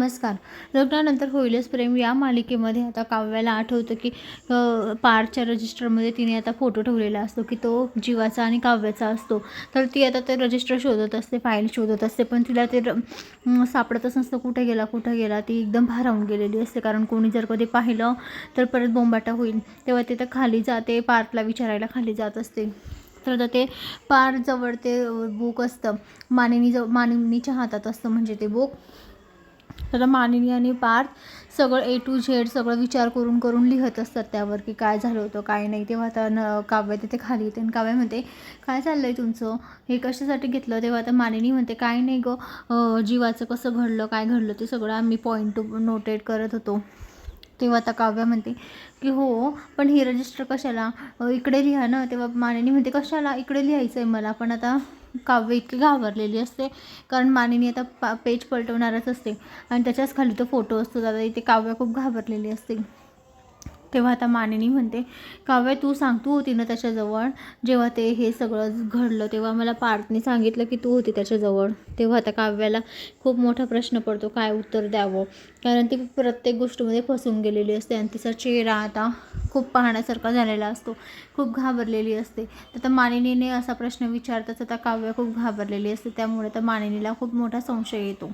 नमस्कार. लग्नानंतर होईलच प्रेम. या मालिकेमध्ये आता काव्याला आठवतं की पारच्या रजिस्टरमध्ये तिने आता फोटो ठेवलेला असतो की तो जीवाचा आणि काव्याचा असतो. तर ती आता ते रजिस्टर शोधत असते फाईल शोधत असते पण तिला ते र- सापडतच नसतं. कुठे गेला कुठे गेला ती एकदम भारावून गेलेली असते. कारण कोणी जर कधी पाहिलं तर परत बोंबाटा होईल. तेव्हा तिथं खाली जाते पार्कला विचारायला खाली जात असते. तर आता ते पारजवळ ते बुक असतं. मानिनी जवळ मानिनीच्या हातात असतं म्हणजे ते बुक. तर मानिनी आणि पार्थ सगळं ए टू झेड सगळं विचार करून करून लिहत असतात त्यावर की काय झालं होतं काय नाही. तेव्हा आता न काव्य तिथे खाली येते आणि काव्य म्हणते काय चाललं आहे तुमचं? हे कशासाठी घेतलं? तेव्हा आता मानिनी म्हणते काय नाही गं जीवाचं कसं घडलं काय घडलं ते सगळं आम्ही पॉईंट टू नोटेट करत होतो. तेव्हा आता काव्य म्हणते की हो पण हे रजिस्टर कशाला? इकडे लिहा ना. तेव्हा मानिनी म्हणते कशाला? इकडे लिहायचं आहे मला पण आता काव्य इतकी घाबरलेली असते. कारण मानिनी आता पा पेज पलटवणारच असते. आणि त्याच्याच खाली तो फोटो असतो. दादा इथे काव्य खूप घाबरलेली असते. तेव्हा आता मानिनी म्हणते काव्य तू सांग तू होती ना त्याच्याजवळ? जेव्हा ते हे सगळं घडलं तेव्हा मला पार्थने सांगितलं की तू होती त्याच्याजवळ. तेव्हा आता काव्याला खूप मोठा प्रश्न पडतो काय उत्तर द्यावं? कारण ती प्रत्येक गोष्टीमध्ये फसून गेलेली असते. आणि तिचा चेहरा आता खूप पाहण्यासारखा झालेला असतो. खूप घाबरलेली असते. तर आता मानिनीने असा प्रश्न विचारताच आता काव्य खूप घाबरलेली असते. त्यामुळे तर मानिनीला खूप मोठा संशय येतो.